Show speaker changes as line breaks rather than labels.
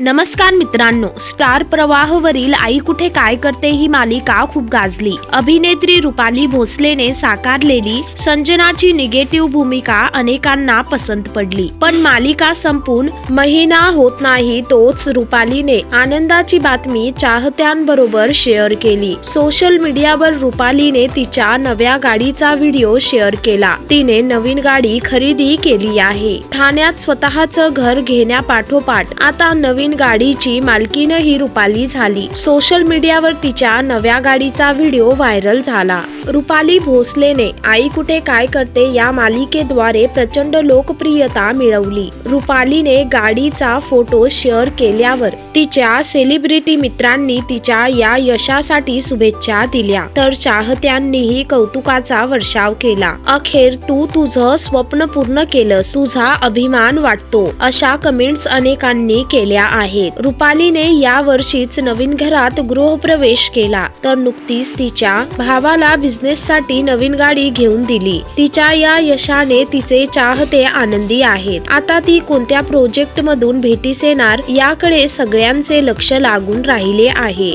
नमस्कार मित्रांनो स्टार प्रवाहवरील आई कुठे काय करते ही मालिका खूप गाजली. अभिनेत्री रुपाली भोसलेने साकारलेली संजनाची निगेटिव्ह भूमिका अनेकांना पसंत पडली. पण मालिका संपून महिना होत नाही तोच रुपालीने आनंदाची बातमी चाहत्यांबरोबर शेअर केली. सोशल मीडियावर रुपालीने तिच्या नव्या गाडीचा व्हिडिओ शेअर केला. तिने नवीन गाडी खरेदी केली आहे. ठाण्यात स्वतःच घर घेण्यापाठोपाठ आता नवीन गाडीची मालकीन ही रुपाली झाली. सोशल मीडियावर तिच्या नव्या गाडीचा व्हिडिओ व्हायरल झाला. रुपाली भोसलेने आई कुठे काय करते? या मालिकेद्वारे प्रचंड लोकप्रियता मिळवली. रुपालीने गाडीचा फोटो शेअर केल्यावर तिच्या सेलिब्रिटी मित्रांनी तिच्या या यशासाठी शुभेच्छा दिल्या. तर चाहत्यांनीही कौतुकाचा वर्षाव केला. अखेर तू तुझं स्वप्न पूर्ण केलं तुझा अभिमान वाटतो अशा कमेंट्स अनेकांनी केल्या आहेत. रुपालीने या वर्षीच नवीन घरात गृहप्रवेश केला. तर नुकतीच तिच्या भावाला बिझनेस साठी नवीन गाडी घेऊन दिली. तिच्या या यशाने तिचे चाहते आनंदी आहेत. आता ती कोणत्या प्रोजेक्ट मधून भेटीस येणार याकडे सगळ्यांचे लक्ष लागून राहिले आहे.